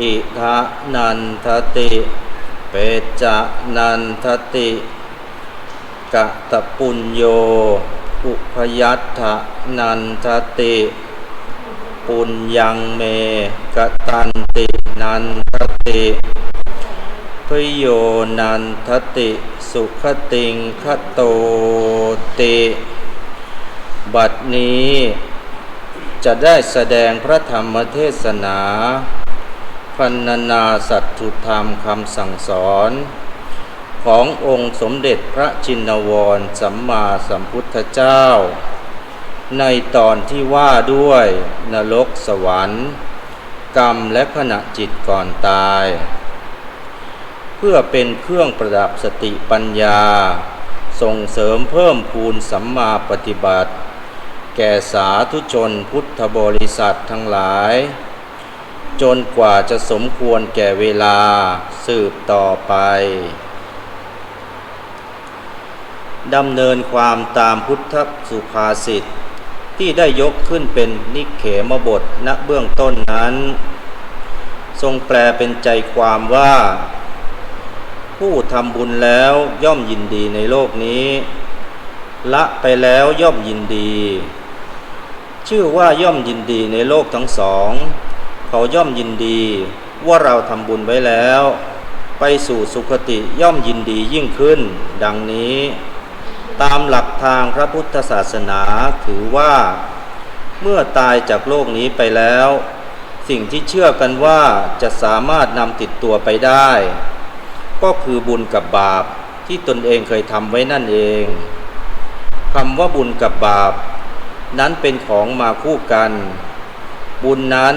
อิทะนันทติ เปจะนันทติกะตะปุญโย อุพยัตถะนันทติ ปุญญังเมกะตันตินันทติพโยนันทติ สุขติงคโตติ บัดนี้จะได้แสดงพระธรรมเทศนา พันนาสัตถุธรรมคำสั่งสอน ขององค์สมเด็จพระจินวรสัมมาสัมพุทธเจ้า ในตอนที่ว่าด้วยนรกสวรรค์ กรรมและขณะจิตก่อนตาย เพื่อเป็นเครื่องประดับสติปัญญา ส่งเสริมเพิ่มพูนสัมมาปฏิบัติ แก่สาธุชนพุทธบริษัททั้งหลาย จนกว่าจะสมควรแก่เวลาสืบต่อไปดำเนินความตามพุทธสุภาษิตที่ได้ยกขึ้นเป็นนิเขมบทณเบื้องต้นนั้น ทรงแปลเป็นใจความว่า ผู้ทำบุญแล้วย่อมยินดีในโลกนี้ ละไปแล้วย่อมยินดี ชื่อว่าย่อมยินดีในโลกทั้งสอง เขาย่อมยินดีว่าเราทำบุญไว้แล้ว ไปสู่สุคติย่อมยินดียิ่งขึ้น ดังนี้ ตามหลักทางพระพุทธศาสนาถือว่า เมื่อตายจากโลกนี้ไปแล้ว สิ่งที่เชื่อกันว่าจะสามารถนำติดตัวไปได้ ก็คือบุญกับบาปที่ตนเองเคยทำไว้นั่นเองคำว่าบุญกับบาป นั้นเป็นของมาคู่กัน บุญนั้น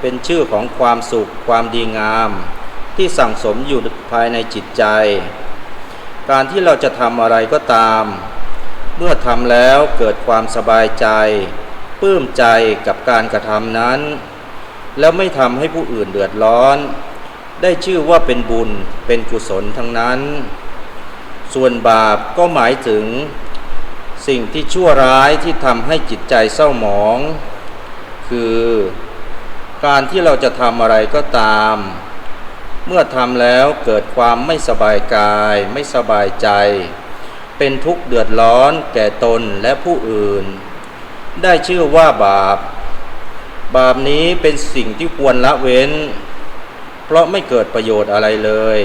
เป็นชื่อของความสุขความดีงาม ที่สั่งสมอยู่ภายในจิตใจ การที่เราจะทำอะไรก็ตาม เมื่อทำแล้วเกิดความสบายใจปลื้มใจกับการกระทำนั้น แล้วไม่ทำให้ผู้อื่นเดือดร้อน ได้ชื่อว่าเป็นบุญเป็นกุศลทั้งนั้น ส่วนบาปก็หมายถึง สิ่งที่ชั่วร้ายที่ทำให้จิตใจเศร้าหมอง คือ การที่เราจะทำอะไรก็ตาม เมื่อทำแล้วเกิดความไม่สบายกาย ไม่สบายใจ เป็นทุกข์เดือดร้อนแก่ตนและผู้อื่น ได้ชื่อว่าบาป บาปนี้เป็นสิ่งที่ควรละเว้น เพราะไม่เกิดประโยชน์อะไรเลย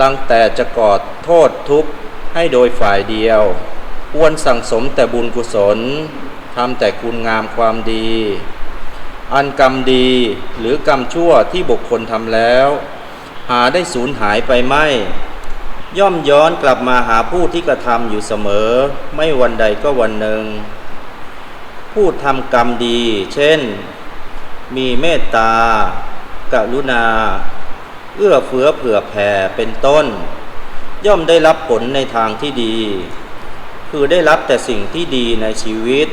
ลังแต่จะกอดโทษทุกข์ให้โดยฝ่ายเดียวควรสั่งสมแต่บุญกุศลทำแต่คุณงามความดี อันกรรมดีหรือกรรมชั่วที่บุคคลทำแล้ว หาได้สูญหายไปไม่ ย่อมย้อนกลับมาหาผู้ที่กระทำอยู่เสมอ ไม่วันใดก็วันหนึ่ง ผู้ทำกรรมดี เช่น มีเมตตา กรุณา เอื้อเฟื้อเผื่อแผ่เป็นต้น ย่อมได้รับผลในทางที่ดี คือได้รับแต่สิ่งที่ดีในชีวิต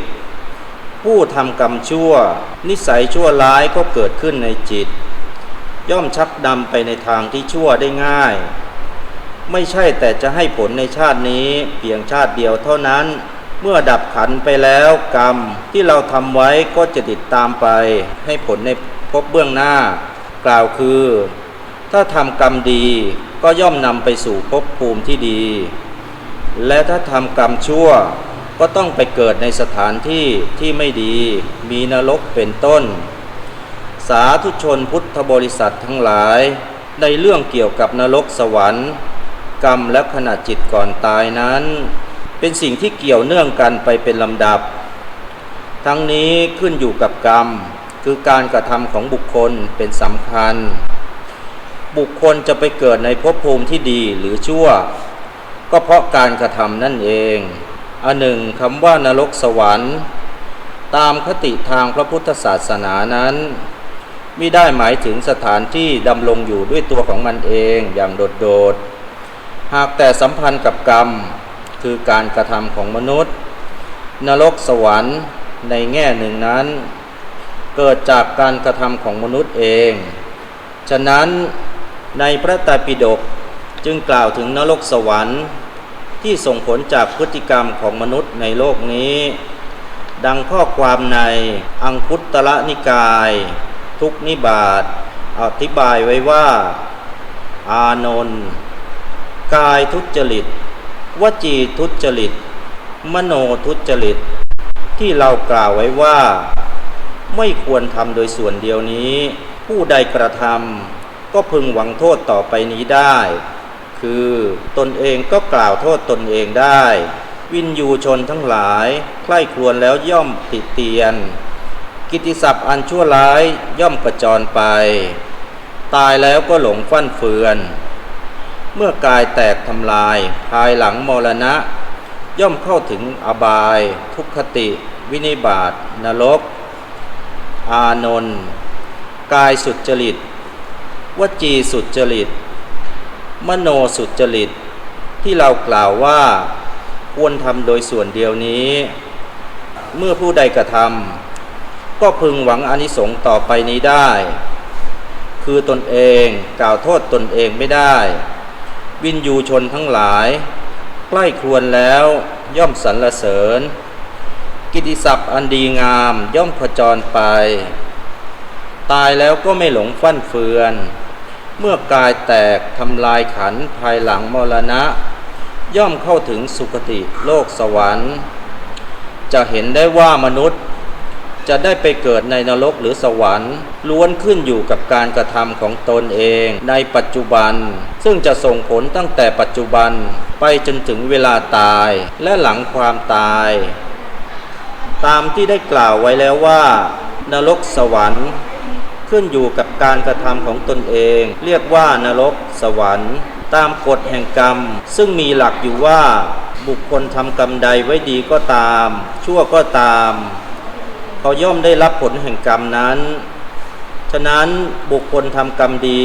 ผู้ทำกรรมชั่ว นิสัยชั่วร้ายก็เกิดขึ้นในจิต ย่อมชักนำไปในทางที่ชั่วได้ง่าย ไม่ใช่แต่จะให้ผลในชาตินี้เพียงชาติเดียวเท่านั้น เมื่อดับขันไปแล้วกรรมที่เราทำไว้ก็จะติดตามไป ให้ผลในพบเบื้องหน้า กล่าวคือ ถ้าทำกรรมดีก็ย่อมนำไปสู่ภพภูมิที่ดี และถ้าทำกรรมชั่ว ก็ต้องไปเกิดในสถานที่ที่ไม่ดีมีนรกเป็นต้น สาธุชนพุทธบริษัททั้งหลาย ในเรื่องเกี่ยวกับนรกสวรรค์ กรรมและขณะจิตก่อนตายนั้น เป็นสิ่งที่เกี่ยวเนื่องกันไปเป็นลำดับ ทั้งนี้ขึ้นอยู่กับกรรม คือการกระทำของบุคคลเป็นสำคัญ บุคคลจะไปเกิดในภพภูมิที่ดีหรือชั่ว ก็เพราะการกระทำนั่นเอง อันหนึ่งคำว่านรกสวรรค์ ตามคติทางพระพุทธศาสนานั้นไมิได้หมายถึงสถานที่ดำรงอยู่ด้วยตัวของมันเองอย่างโดดๆหากแต่สัมพันธ์กับกรรมคือการกระทำของมนุษย์ นรกสวรรค์ในแง่หนึ่งนั้น เกิดจากการกระทำของมนุษย์เอง ฉะนั้นในพระไตรปิฎกจึงกล่าวถึงนรกสวรรค์ ที่ส่งผลจากพฤติกรรมของมนุษย์ในโลกนี้ ดังข้อความในอังคุตตะนิกาย ทุกนิบาตอธิบายไว้ว่า อานนท์กายทุจริต วจีทุจริต มโนทุจริต ที่เรากล่าวไว้ว่า ไม่ควรทำโดยส่วนเดียวนี้ ผู้ใดกระทำก็พึงหวังโทษต่อไปนี้ได้ คือ ตนเองก็กล่าวโทษตนเองได้ วินยูชนทั้งหลาย ใคร่ครวญแล้วย่อมติเตียน กิติศัพท์อันชั่วร้ายย่อมกระจรไป ตายแล้วก็หลงฟั่นเฟือน เมื่อกายแตกทำลาย ภายหลังมรณะ ย่อมเข้าถึงอบาย ทุกขติ วินิบาตนรก อานนท์กายสุจริต วจีสุจริต มโนสุจริต ที่เรากล่าวว่าควรทำโดยส่วนเดียวนี้ เมื่อผู้ใดกระทำก็พึงหวังอนิสงส์ต่อไปนี้ได้ คือตนเองกล่าวโทษตนเองไม่ได้ วินยูชนทั้งหลาย ใกล้ครวนแล้วย่อมสรรเสริญ กิตติศัพท์อันดีงามย่อมขจรไป ตายแล้วก็ไม่หลงฟั่นเฟือน เมื่อกายแตกทำลายขันภายหลังมรณะ ย่อมเข้าถึงสุคติโลกสวรรค์ จะเห็นได้ว่ามนุษย์ จะได้ไปเกิดในนรกหรือสวรรค์ ล้วนขึ้นอยู่กับการกระทำของตนเองในปัจจุบัน ซึ่งจะส่งผลตั้งแต่ปัจจุบันไปจนถึงเวลาตายและหลังความตาย ตามที่ได้กล่าวไว้แล้วว่า นรกสวรรค์ ขึ้นอยู่กับการกระทำของตนเอง เรียกว่านรก สวรรค์ ตามกฎแห่งกรรม ซึ่งมีหลักอยู่ว่า บุคคลทำกรรมใดไว้ดีก็ตาม ชั่วก็ตาม เขาย่อมได้รับผลแห่งกรรมนั้น ฉะนั้นบุคคลทำกรรมดี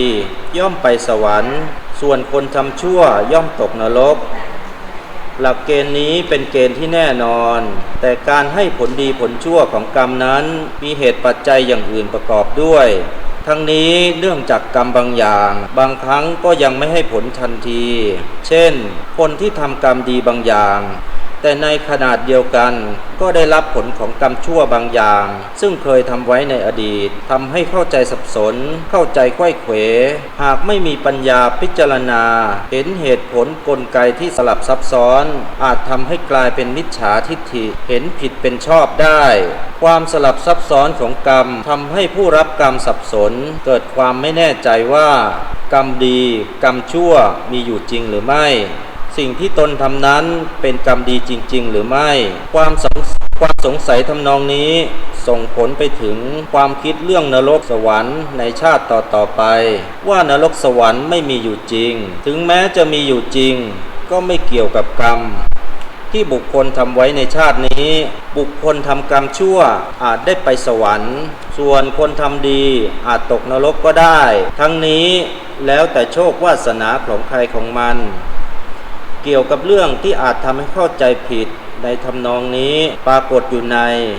ย่อมไปสวรรค์ ส่วนคนทำชั่วย่อมตกนรก หลักเกณฑ์นี้เป็นเกณฑ์ที่แน่นอน แต่การให้ผลดีผลชั่วของกรรมนั้นมีเหตุปัจจัยอย่างอื่นประกอบด้วย ทั้งนี้เนื่องจากกรรมบางอย่าง บางครั้งก็ยังไม่ให้ผลทันที เช่น คนที่ทำกรรมดีบางอย่าง แต่ในขนาดเดียวกันก็ได้รับผลของกรรมชั่วบางอย่าง ซึ่งเคยทำไว้ในอดีตทำให้เข้าใจสับสน เข้าใจไขว้เขว หากไม่มีปัญญาพิจารณา เห็นเหตุผลกลไกที่สลับซับซ้อน อาจทำให้กลายเป็นมิจฉาทิฏฐิเห็นผิดเป็นชอบได้ ความสลับซับซ้อนของกรรมทำให้ผู้รับกรรมสับสน เกิดความไม่แน่ใจว่า กรรมดี กรรมชั่วมีอยู่จริงหรือไม่ สิ่งที่ตนทำนั้นเป็นกรรมดีจริง ๆ หรือไม่ ความสงความสงสัยทำนองนี้ ส่งผลไปถึงความคิดเรื่องนรกสวรรค์ในชาติต่อๆไป ว่านรกสวรรค์ไม่มีอยู่จริง ถึงแม้จะมีอยู่จริง ก็ไม่เกี่ยวกับกรรมที่บุคคลทำไว้ในชาตินี้ บุคคลทำกรรมชั่วอาจได้ไปสวรรค์ ส่วนคนทำดีอาจตกนรกก็ได้ ทั้งนี้แล้วแต่โชควาสนาของใครของมัน เกี่ยวกับเรื่องที่อาจทำให้เข้าใจผิดในทำนองนี้ปรากฏอยู่ใน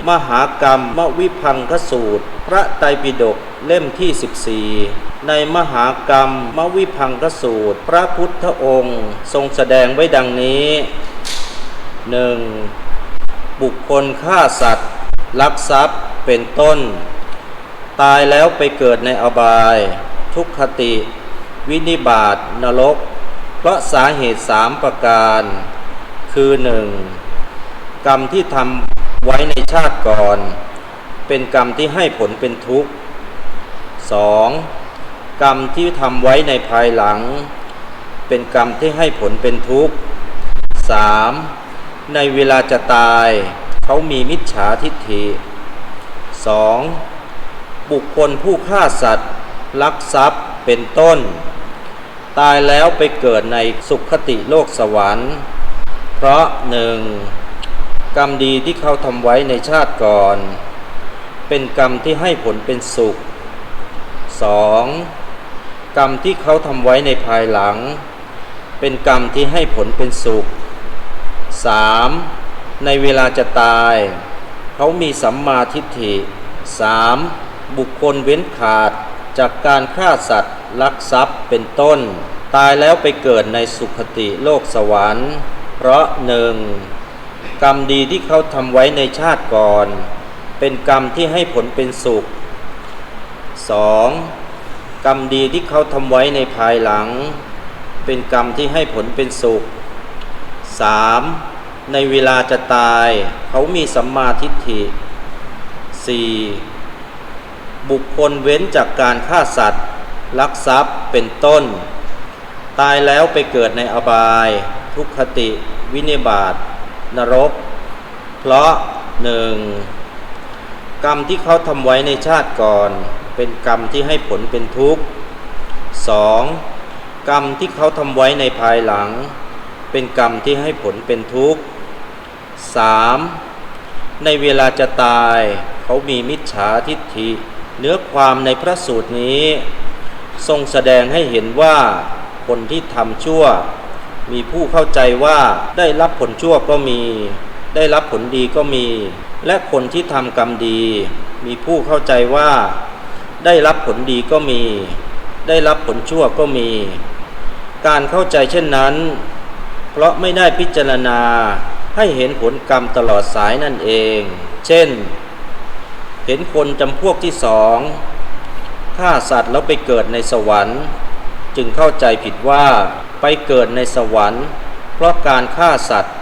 มหากรรมมวิพังคสูตร พระไตรปิฎกเล่มที่ 14 ในมหากรรมมวิพังคสูตร พระพุทธองค์ ทรงแสดงไว้ดังนี้หนึ่งบุคคลฆ่าสัตว์ ลักทรัพย์เป็นต้น ตายแล้วไปเกิดในอบาย ทุกขติ วินิบาตนรก เพราะสาเหตุสามประการ คือหนึ่งกรรมที่ทำไว้ในชาติก่อน เป็นกรรมที่ให้ผลเป็นทุกข์สองกรรมที่ทำไว้ในภายหลัง เป็นกรรมที่ให้ผลเป็นทุกข์สามในเวลาจะตาย เขามีมิจฉาทิฏฐิสองบุคคลผู้ฆ่าสัตว์ ลักทรัพย์เป็นต้น ตายแล้วไปเกิดในสุขติโลกสวรรค์ เพราะหนึ่งกรรมดีที่เขาทำไว้ในชาติก่อน เป็นกรรมที่ให้ผลเป็นสุข 2. กรรมที่เขาทำไว้ในภายหลัง เป็นกรรมที่ให้ผลเป็นสุข 3. ในเวลาจะตาย เขามีสัมมาทิฏฐิ 3. บุคคลเว้นขาดจากการฆ่าสัตว์ ลักทรัพย์เป็นต้น ตายแล้วไปเกิดในสุขติโลกสวรรค์ เพราะหนึ่งกรรมดีที่เขาทำไว้ในชาติก่อน เป็นกรรมที่ให้ผลเป็นสุข 2. กรรมดีที่เขาทำไว้ในภายหลัง เป็นกรรมที่ให้ผลเป็นสุข 3. ในเวลาจะตาย เขามีสัมมาทิฏฐิ 4. บุคคลเว้นจากการฆ่าสัตว์ ลักทรัพย์เป็นต้น ตายแล้วไปเกิดในอบาย ทุกขติ วินิบาตนรก เพราะหนึ่งกรรมที่เขาทำไว้ในชาติก่อน เป็นกรรมที่ให้ผลเป็นทุกข์ 2. กรรมที่เขาทำไว้ในภายหลัง เป็นกรรมที่ให้ผลเป็นทุกข์ 3. ในเวลาจะตาย เขามีมิจฉาทิฏฐิ เนื้อความในพระสูตรนี้ ทรงแสดงให้เห็นว่าคนที่ทำชั่ว มีผู้เข้าใจว่าได้รับผลชั่วก็มี ได้รับผลดีก็มี และคนที่ทำกรรมดี มีผู้เข้าใจว่า ได้รับผลดีก็มี ได้รับผลชั่วก็มี การเข้าใจเช่นนั้น เพราะไม่ได้พิจารณาให้เห็นผลกรรมตลอดสายนั่นเอง เช่น เห็นคนจำพวกที่สอง ฆ่าสัตว์แล้วไปเกิดในสวรรค์ จึงเข้าใจผิดว่าไปเกิดในสวรรค์ เพราะการฆ่าสัตว์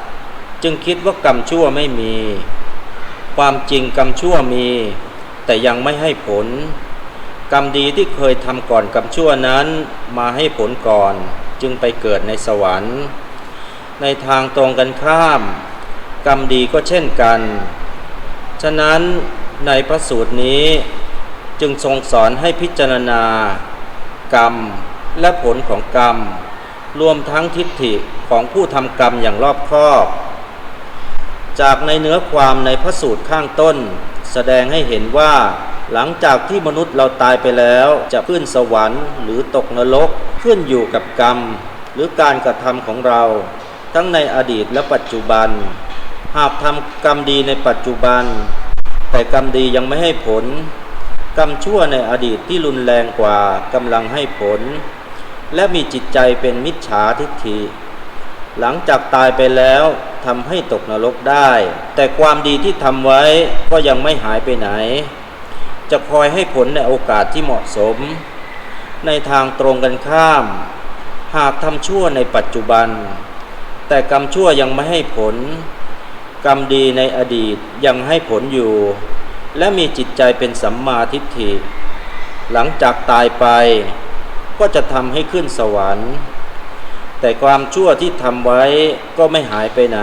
จึงคิดว่ากรรมชั่วไม่มี ความจริงกรรมชั่วมี แต่ยังไม่ให้ผล กรรมดีที่เคยทำก่อนกรรมชั่วนั้นมาให้ผลก่อนจึงไปเกิดในสวรรค์ ในทางตรงกันข้าม กรรมดีก็เช่นกัน ฉะนั้นในพระสูตรนี้ จึงทรงสอนให้พิจารณา กรรมและผลของกรรม รวมทั้งทิฏฐิของผู้ทำกรรมอย่างรอบคอบ จากในเนื้อความในพระสูตรข้างต้น แสดงให้เห็นว่า หลังจากที่มนุษย์เราตายไปแล้วจะขึ้นสวรรค์ หรือตกนรกขึ้นอยู่กับกรรม หรือการกระทำของเรา ทั้งในอดีตและปัจจุบัน หากทำกรรมดีในปัจจุบัน แต่กรรมดียังไม่ให้ผล กรรมชั่วในอดีตที่รุนแรงกว่ากำลังให้ผล และมีจิตใจเป็นมิจฉาทิฏฐิ หลังจากตายไปแล้วทำให้ตกนรกได้ แต่ความดีที่ทำไว้ก็ยังไม่หายไปไหน จะคอยให้ผลในโอกาสที่เหมาะสม ในทางตรงกันข้าม หากทำชั่วในปัจจุบัน แต่กรรมชั่วยังไม่ให้ผล กรรมดีในอดีตยังให้ผลอยู่ และมีจิตใจเป็นสัมมาทิฏฐิ หลังจากตายไป ก็จะทำให้ขึ้นสวรรค์ แต่ความชั่วที่ทำไว้ก็ไม่หายไปไหน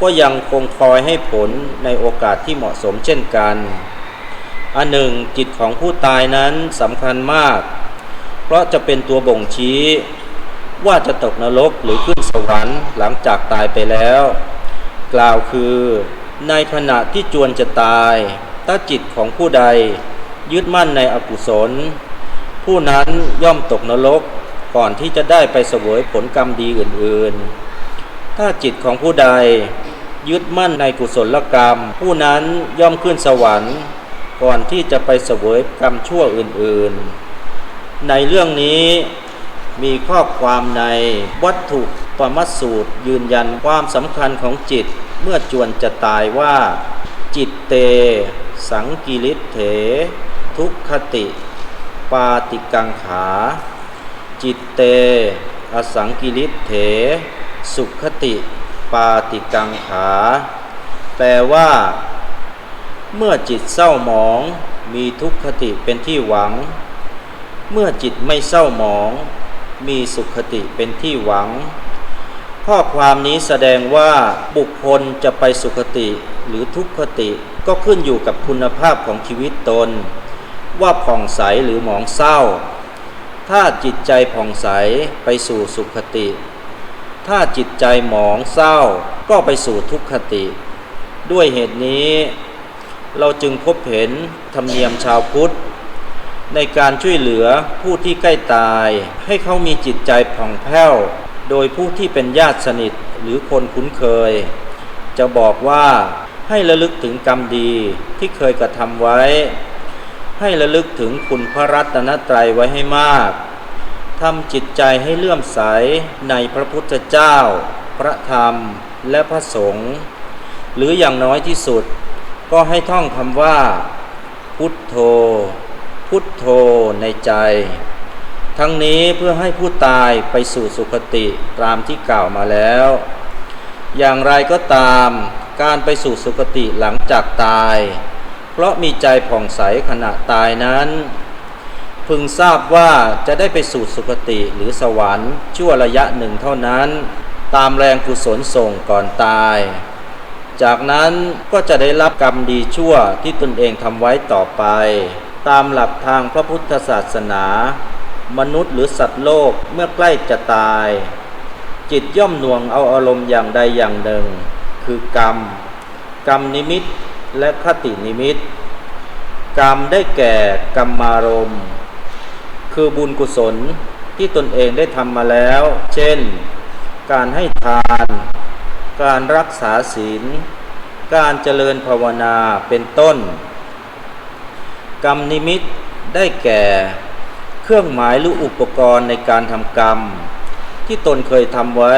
ก็ยังคงคอยให้ผลในโอกาสที่เหมาะสมเช่นกันอันหนึ่งจิตของผู้ตายนั้นสำคัญมาก เพราะจะเป็นตัวบ่งชี้ ว่าจะตกนรกหรือขึ้นสวรรค์หลังจากตายไปแล้ว กล่าวคือในขณะที่จวนจะตาย ถ้าจิตของผู้ใดยึดมั่นในอกุศล ผู้นั้นย่อมตกนรกก่อนที่จะได้ไปเสวยผลกรรมดีอื่นๆ ถ้าจิตของผู้ใดยึดมั่นในกุศลกรรม ผู้นั้นย่อมขึ้นสวรรค์ก่อนที่จะไปเสวยกรรมชั่วอื่นๆ ในเรื่องนี้มีข้อความในวัตถุปรมสูตร ยืนยันความสำคัญของจิตเมื่อจวนจะตายว่า จิตเต สังกิริเถ ทุกขติ ปาติกังขา จิตเต อสังกิริเถ สุขติ ปาติกังขา แปลว่า เมื่อจิตเศร้าหมองมีทุกขติเป็นที่หวัง เมื่อจิตไม่เศร้าหมอง มีสุขติเป็นที่หวัง ข้อความนี้แสดงว่าบุคคลจะไปสุขติหรือทุกขติก็ขึ้นอยู่กับคุณภาพของชีวิตตน ว่าผ่องใสหรือหมองเศร้า ถ้าจิตใจผ่องใสไปสู่สุขติ ถ้าจิตใจหมองเศร้าก็ไปสู่ทุกขติ ด้วยเหตุนี้ เราจึงพบเห็นธรรมเนียมชาวพุทธ ในในการช่วยเหลือผู้ที่ใกล้ตายให้เขามีจิตใจผ่องแผ้ว โดยผู้ที่เป็นญาติสนิทหรือคนคุ้นเคย จะบอกว่าให้ระลึกถึงกรรมดีที่เคยกระทำไว้ ให้ระลึกถึงคุณพระรัตนตรัยไว้ให้มากทำจิตใจให้เลื่อมใสในพระพุทธเจ้า พระธรรมและพระสงฆ์หรืออย่างน้อยที่สุด ก็ให้ท่องคำว่า พุทโธ พุทโธในใจ ทั้งนี้เพื่อให้ผู้ตายไปสู่สุคติตามที่กล่าวมาแล้ว อย่างไรก็ตามการไปสู่สุคติหลังจากตาย เพราะมีใจผ่องใสขณะตายนั้น พึงทราบว่าจะได้ไปสู่สุคติหรือสวรรค์ ชั่วระยะหนึ่งเท่านั้น ตามแรงกุศลส่งก่อนตาย จากนั้นก็จะได้รับกรรมดีชั่วที่ตนเองทำไว้ต่อไป ตามหลักทางพระพุทธศาสนา มนุษย์หรือสัตว์โลกเมื่อใกล้จะตาย จิตย่อมหน่วงเอาอารมณ์อย่างใดอย่างหนึ่ง คือกรรม กรรมนิมิตและคตินิมิต กรรมได้แก่กรรมารมณ์คือบุญกุศลที่ตนเองได้ทำมาแล้ว เช่น การให้ทาน การรักษาศีล การเจริญภาวนาเป็นต้น กรรมนิมิตได้แก่ รื่องหมายหรืออุปกรณ์ในการทำกรรม ที่ตนเคยทำไว้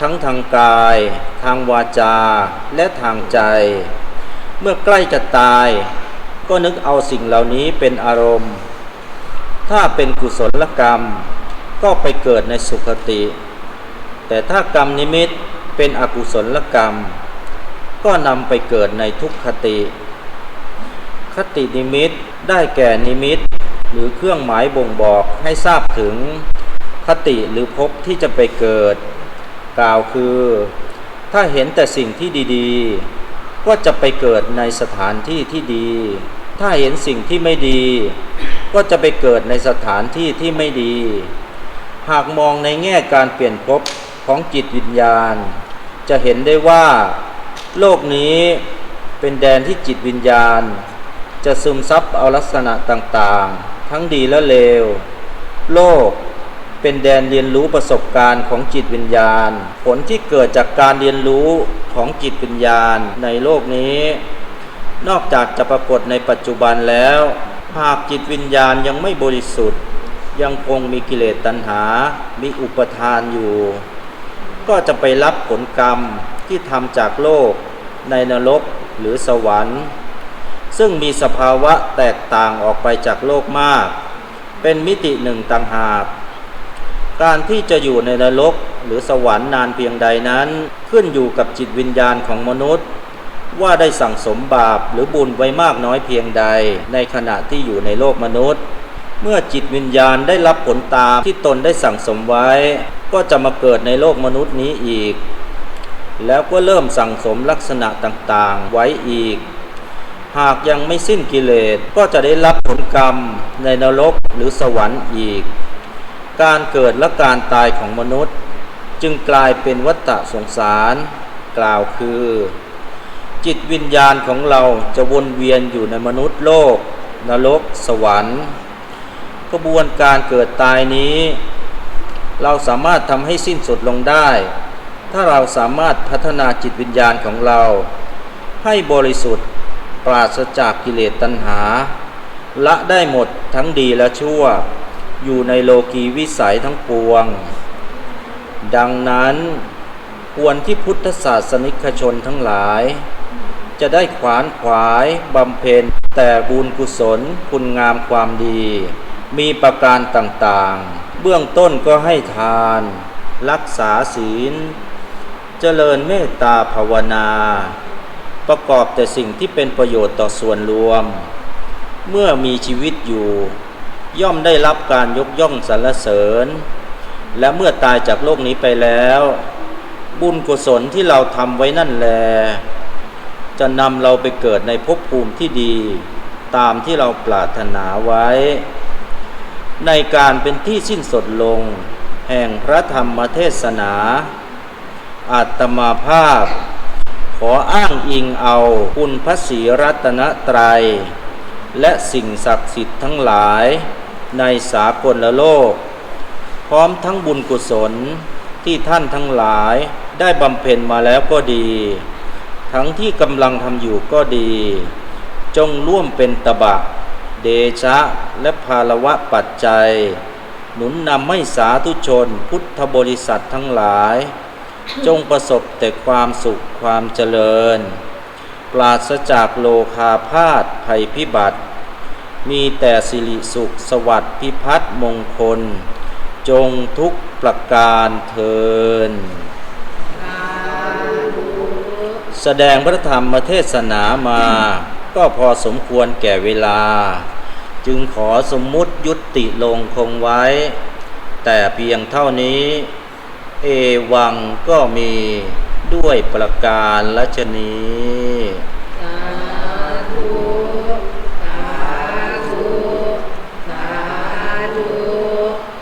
ทั้งทางกาย ทางวาจาและทางใจ เมื่อใกล้จะตาย ก็นึกเอาสิ่งเหล่านี้เป็นอารมณ์ ถ้าเป็นกุศลกรรม ก็ไปเกิดในสุคติ แต่ถ้ากรรมนิมิตเป็นอกุศลกรรม ก็นำไปเกิดในทุกขติ คตินิมิตได้แก่นิมิต หรือเครื่องหมายบ่งบอกให้ทราบถึงคติหรือภพที่จะไปเกิด กล่าวคือ ถ้าเห็นแต่สิ่งที่ดีๆ ก็จะไปเกิดในสถานที่ที่ดี ถ้าเห็นสิ่งที่ไม่ดี ก็จะไปเกิดในสถานที่ที่ไม่ดี หากมองในแง่การเปลี่ยนภพของจิตวิญญาณ จะเห็นได้ว่า โลกนี้เป็นแดนที่จิตวิญญาณ จะซึมซับเอาลักษณะต่างๆ ทั้งดีและเลว โลกเป็นแดนเรียนรู้ประสบการณ์ของจิตวิญญาณ ผลที่เกิดจากการเรียนรู้ของจิตวิญญาณในโลกนี้ นอกจากจะปรากฏในปัจจุบันแล้ว หากจิตวิญญาณยังไม่บริสุทธิ์ ยังคงมีกิเลสตัณหา มีอุปทานอยู่ ก็จะไปรับผลกรรมที่ทำจากโลก ในนรกหรือสวรรค์ ซึ่งมีสภาวะแตกต่างออกไปจากโลกมาก เป็นมิติหนึ่งต่างหากการที่จะอยู่ในนรกหรือสวรรค์นานเพียงใดนั้น ขึ้นอยู่กับจิตวิญญาณของมนุษย์ ว่าได้สั่งสมบาปหรือบุญไว้มากน้อยเพียงใด ในขณะที่อยู่ในโลกมนุษย์ เมื่อจิตวิญญาณได้รับผลตามที่ตนได้สั่งสมไว้ ก็จะมาเกิดในโลกมนุษย์นี้อีก แล้วก็เริ่มสั่งสมลักษณะต่างๆไว้อีก หากยังไม่สิ้นกิเลสก็จะได้รับผลกรรมในนรกหรือสวรรค์อีก การเกิดและการตายของมนุษย์ จึงกลายเป็นวัฏฏะสงสาร กล่าวคือ จิตวิญญาณของเราจะวนเวียนอยู่ในมนุษย์โลก นรก สวรรค์กระบวนการเกิดตายนี้ เราสามารถทำให้สิ้นสุดลงได้ ถ้าเราสามารถพัฒนาจิตวิญญาณของเรา ให้บริสุทธิ์ ปราศจากกิเลสตัณหา ละได้หมดทั้งดีและชั่ว อยู่ในโลกีวิสัยทั้งปวง ดังนั้นควรที่พุทธศาสนิกชนทั้งหลาย จะได้ขวานขวายบำเพ็ญแต่บุญกุศลคุณงามความดี มีประการต่างๆ เบื้องต้นก็ให้ทาน รักษาศีล เจริญเมตตาภาวนา ประกอบแต่สิ่งที่เป็นประโยชน์ต่อส่วนรวม เมื่อมีชีวิตอยู่ ย่อมได้รับการยกย่องสรรเสริญ และเมื่อตายจากโลกนี้ไปแล้ว บุญกุศลที่เราทำไว้นั่นแล จะนำเราไปเกิดในภพภูมิที่ดี ตามที่เราปรารถนาไว้ ในการเป็นที่สิ้นสุดลง แห่งพระธรรมเทศนา อาตมาภาพ ขออ้างอิงเอาคุณพระศรีรัตนตรัย และสิ่งศักดิ์สิทธิ์ทั้งหลายในสากลโลก พร้อมทั้งบุญกุศลที่ท่านทั้งหลายได้บำเพ็ญมาแล้วก็ดี ทั้งที่กำลังทำอยู่ก็ดี จงร่วมเป็นตบะ เดชะและภาลวะปัจจัย หนุนนำให้สาธุชนพุทธบริษัททั้งหลาย จงประสบแต่ความสุขความเจริญ ปราศจากโลคาพาธภัยพิบัติ มีแต่สิริสุขสวัสดิ์พิพัฒน์มงคล จงทุกประการเทิน แสดงพระธรรมเทศนามา ก็พอสมควรแก่เวลา จึงขอสมมุติยุติลงคงไว้ แต่เพียงเท่านี้ เอวังก็มีด้วยประการละชนี้